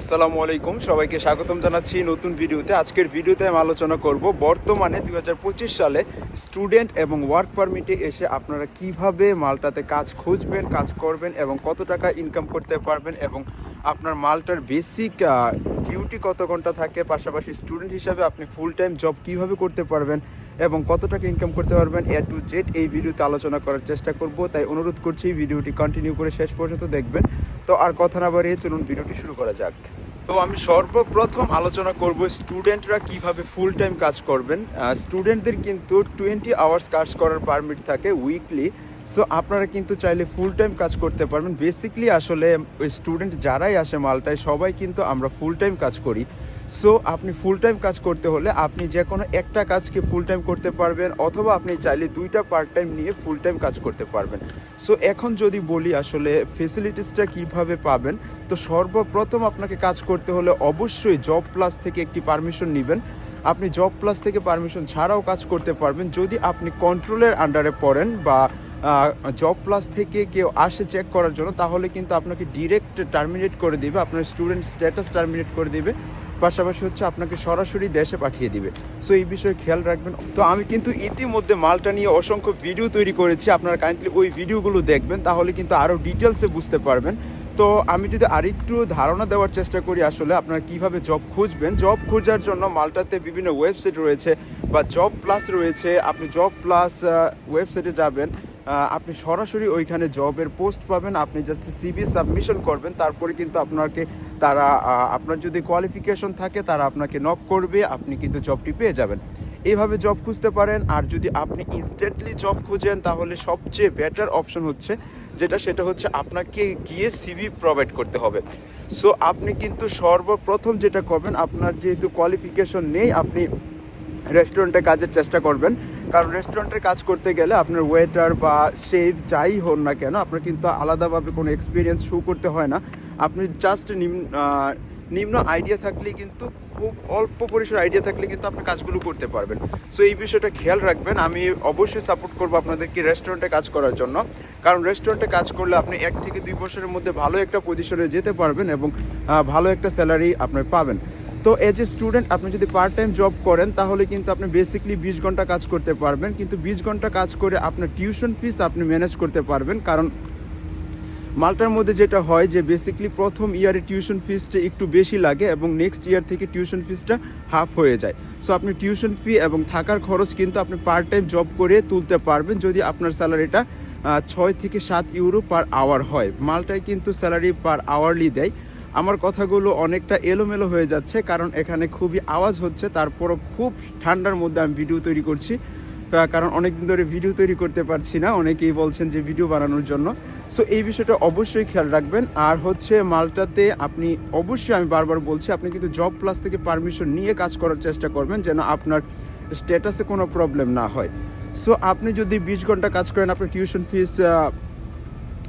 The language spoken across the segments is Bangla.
আসসালামু আলাইকুম, সবাইকে স্বাগতম জানাচ্ছি নতুন ভিডিওতে। আজকের ভিডিওতে আমি আলোচনা করব বর্তমানে দুই হাজার পঁচিশ সালে স্টুডেন্ট এবং ওয়ার্ক পারমিটে এসে আপনারা কীভাবে মালটাতে কাজ খুঁজবেন, কাজ করবেন এবং কত টাকা ইনকাম করতে পারবেন এবং আপনার মালটার বেসিক ডিউটি কত ঘণ্টা থাকে, পাশাপাশি স্টুডেন্ট হিসাবে আপনি ফুল টাইম জব কীভাবে করতে পারবেন এবং কত টাকা ইনকাম করতে পারবেন এ টু জেড এই ভিডিওতে আলোচনা করার চেষ্টা করব। তাই অনুরোধ করছি, ভিডিওটি কন্টিনিউ করে শেষ পর্যন্ত দেখবেন। তো আর কথা না বাড়িয়ে চলুন, ভিডিওটি শুরু করা যাক। তো আমি সর্বপ্রথম আলোচনা করব স্টুডেন্টরা কীভাবে ফুল টাইম কাজ করবেন। স্টুডেন্টদের কিন্তু টোয়েন্টি আওয়ার্স কাজ করার পারমিট থাকে উইকলি সো আপনারা কিন্তু চাইলে ফুল টাইম কাজ করতে পারবেন। বেসিকলি আসলে স্টুডেন্ট যারাই আসে মালটায়, সবাই কিন্তু আমরা ফুল টাইম কাজ করি। সো আপনি ফুল টাইম কাজ করতে হলে আপনি যে কোনো একটা কাজকে ফুল টাইম করতে পারবেন অথবা আপনি চাইলে দুইটা পার্ট টাইম নিয়ে ফুল টাইম কাজ করতে পারবেন। সো এখন যদি বলি আসলে ফেসিলিটিসটা কীভাবে পাবেন, তো সর্বপ্রথম আপনাকে কাজ করতে হলে অবশ্যই জব প্লাস থেকে একটি পারমিশন নেবেন। আপনি জব প্লাস থেকে পারমিশন ছাড়াও কাজ করতে পারবেন। যদি আপনি কন্ট্রোলের আন্ডারে পড়েন বা জব প্লাস থেকে কেউ আসে চেক করার জন্য, তাহলে কিন্তু আপনাকে ডিরেক্ট টার্মিনেট করে দিবে, আপনার স্টুডেন্ট স্ট্যাটাস টার্মিনেট করে দিবে। পাশাপাশি হচ্ছে আপনাকে সরাসরি দেশে পাঠিয়ে দিবে। সো এই বিষয়ে খেয়াল রাখবেন। তো আমি কিন্তু ইতিমধ্যে মালটা নিয়ে অসংখ্য ভিডিও তৈরি করেছি। আপনারা কাইন্ডলি ওই ভিডিওগুলো দেখবেন, তাহলে কিন্তু আরও ডিটেলসে বুঝতে পারবেন। তো আমি যদি আরেকটু ধারণা দেওয়ার চেষ্টা করি, আসলে আপনারা কীভাবে জব খুঁজবেন? জব খোঁজার জন্য মালটাতে বিভিন্ন ওয়েবসাইট রয়েছে বা জব প্লাস রয়েছে। আপনি জব প্লাস ওয়েবসাইটে যাবেন। আপনি সরাসরি ওইখানে জবের পোস্ট পাবেন, আপনি জাস্ট সিভি সাবমিশন করবেন, তারপরে কিন্তু আপনাকে তারা আপনার যদি কোয়ালিফিকেশন থাকে, তারা আপনাকে নক করবে, আপনি কিন্তু জবটি পেয়ে যাবেন। এইভাবে জব খুঁজতে পারেন, আর যদি আপনি ইনস্ট্যান্টলি জব খুঁজেন, তাহলে সবচেয়ে বেটার অপশন হচ্ছে, যেটা সেটা হচ্ছে আপনাকে গিয়ে সিভি প্রোভাইড করতে হবে। সো আপনি কিন্তু সর্বপ্রথম যেটা করবেন, আপনার যেহেতু কোয়ালিফিকেশন নেই, আপনি রেস্টুরেন্টে কাজের চেষ্টা করবেন কারণ রেস্টুরেন্টের কাজ করতে গেলে আপনার ওয়েটার বা শেফ যাই হন না কেন, আপনার কিন্তু আলাদাভাবে কোনো এক্সপিরিয়েন্স শো করতে হয় না। আপনি জাস্ট নিম্ন নিম্ন আইডিয়া থাকলেই কিন্তু খুব অল্প পরিসর আইডিয়া থাকলে কিন্তু আপনি কাজগুলো করতে পারবেন। সো এই বিষয়টা খেয়াল রাখবেন। আমি অবশ্যই সাপোর্ট করব আপনাদেরকে রেস্টুরেন্টে কাজ করার জন্য। কারণ রেস্টুরেন্টে কাজ করলে আপনি এক থেকে দুই বছরের মধ্যে ভালো একটা পজিশনে যেতে পারবেন এবং ভালো একটা স্যালারি আপনি পাবেন। তো এজ এ স্টুডেন্ট আপনি যদি পার্ট টাইম জব করেন, তাহলে কিন্তু আপনি বেসিকলি বিশ ঘণ্টা কাজ করতে পারবেন। কিন্তু বিশ ঘণ্টা কাজ করে আপনার টিউশন ফিস আপনি ম্যানেজ করতে পারবেন। কারণ মালটার মধ্যে যেটা হয় যে বেসিকলি প্রথম ইয়ারে টিউশন ফিসটা একটু বেশি লাগে এবং নেক্সট ইয়ার থেকে টিউশন ফিসটা হাফ হয়ে যায়। সো আপনি টিউশন ফি এবং থাকার খরচ কিন্তু আপনি পার্ট টাইম জব করে তুলতে পারবেন যদি আপনার স্যালারিটা ছয় থেকে সাত ইউরো পার আওয়ার হয়। মালটায় কিন্তু স্যালারি পার আওয়ারলি দেয়। আমার কথাগুলো অনেকটা এলোমেলো হয়ে যাচ্ছে, কারণ এখানে খুবই আওয়াজ হচ্ছে, তারপরও খুব ঠান্ডার মধ্যে আমি ভিডিও তৈরি করছি। কারণ অনেকদিন ধরে ভিডিও তৈরি করতে পারছি না, অনেকেই বলছেন যে ভিডিও বানানোর জন্য। সো এই বিষয়টা অবশ্যই খেয়াল রাখবেন। আর হচ্ছে মালটাতে আপনি অবশ্যই আমি বারবার বলছি, আপনি কিন্তু জব প্লাস থেকে পারমিশন নিয়ে কাজ করার চেষ্টা করবেন, যেন আপনার স্ট্যাটাসে কোনো প্রবলেম না হয়। সো আপনি যদি বিশ ঘণ্টা কাজ করেন, আপনার টিউশন ফিস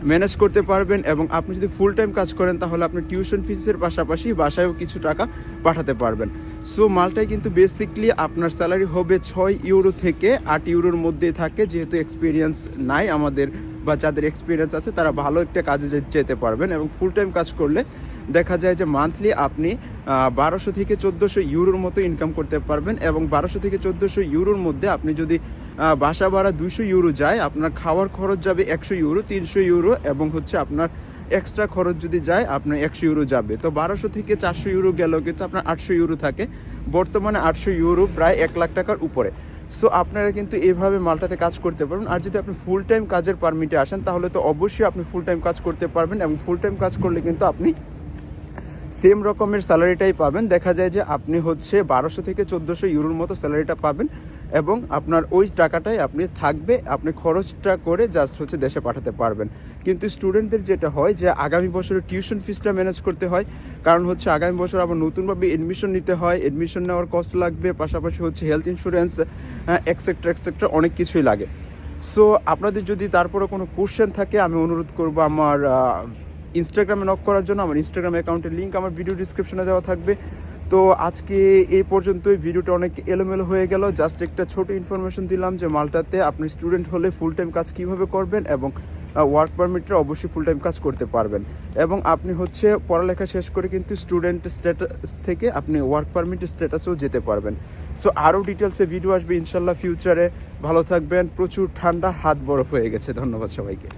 ম্যানেজ করতে পারবেন এবং আপনি যদি ফুল টাইম কাজ করেন, তাহলে আপনি টিউশন ফিসের পাশাপাশি বাসায়ও কিছু টাকা পাঠাতে পারবেন। সো মালটায় কিন্তু বেসিকলি আপনার স্যালারি হবে ছয় ইউরো থেকে আট ইউরোর মধ্যে থাকে, যেহেতু এক্সপিরিয়েন্স নাই আমাদের বা যাদের এক্সপিরিয়েন্স আছে, তারা ভালো একটা কাজে যেতে পারবেন এবং ফুল টাইম কাজ করলে দেখা যায় যে মান্থলি আপনি বারোশো থেকে চোদ্দোশো ইউরোর মতো ইনকাম করতে পারবেন এবং বারোশো থেকে চোদ্দোশো ইউরোর মধ্যে আপনি যদি বাসা ভাড়া দুশো ইউরো যায়, আপনার খাওয়ার খরচ যাবে একশো ইউরো, তিনশো ইউরো এবং হচ্ছে আপনার এক্সট্রা খরচ যদি যায়, আপনার একশো ইউরো যাবে। তো বারোশো থেকে চারশো ইউরো গেলেও কিন্তু আপনার আটশো ইউরো থাকে। বর্তমানে আটশো ইউরো প্রায় এক লাখ টাকার উপরে। সো আপনারা কিন্তু এভাবে মালটাতে কাজ করতে পারবেন। আর যদি আপনি ফুল টাইম কাজের পারমিটে আসেন, তাহলে তো অবশ্যই আপনি ফুল টাইম কাজ করতে পারবেন এবং ফুল টাইম কাজ করলে কিন্তু আপনি সেম রকমের স্যালারিটাই পাবেন। দেখা যায় যে আপনি হচ্ছে বারোশো থেকে চোদ্দোশো ইউরোর মতো স্যালারিটা পাবেন। এবং আপনার ওই টাকাটাই আপনি থাকবে, আপনি খরচটা করে জাস্ট হচ্ছে দেশে পাঠাতে পারবেন। কিন্তু স্টুডেন্টদের যেটা হয় যে আগামী বছরের টিউশন ফিসটা ম্যানেজ করতে হয়, কারণ হচ্ছে আগামী বছর আবার নতুনভাবে এডমিশন নিতে হয় এডমিশন নেওয়ার কষ্ট লাগবে, পাশাপাশি হচ্ছে হেলথ ইন্স্যুরেন্স এক্সেট্রা এক্সেট্রা অনেক কিছুই লাগে। সো আপনাদের যদি তারপরে কোনো কোশ্চেন থাকে, আমি অনুরোধ করব আমার ইনস্টাগ্রামে নক করার জন্য। আমার ইনস্টাগ্রাম অ্যাকাউন্টের লিঙ্ক আমার ভিডিও ডিসক্রিপশনে দেওয়া থাকবে। তো আজকে এই পর্যন্তই। ভিডিওটা অনেক এলোমেলো হয়ে গেল। জাস্ট একটা ছোট ইনফরমেশন দিলাম যে মালটাতে আপনি স্টুডেন্ট হলে ফুল টাইম কাজ কীভাবে করবেন এবং ওয়ার্ক পারমিটে অবশ্যই ফুল টাইম কাজ করতে পারবেন। এবং আপনি হচ্ছে পড়ালেখা শেষ করে কিন্তু স্টুডেন্ট স্ট্যাটাস থেকে আপনি ওয়ার্ক পারমিট স্ট্যাটাসেও যেতে পারবেন। সো আরও ডিটেলসে ভিডিও আসবে ইনশাল্লাহ ফিউচারে ভালো থাকবেন। প্রচুর ঠান্ডা, হাত বরফ হয়ে গেছে। ধন্যবাদ সবাইকে।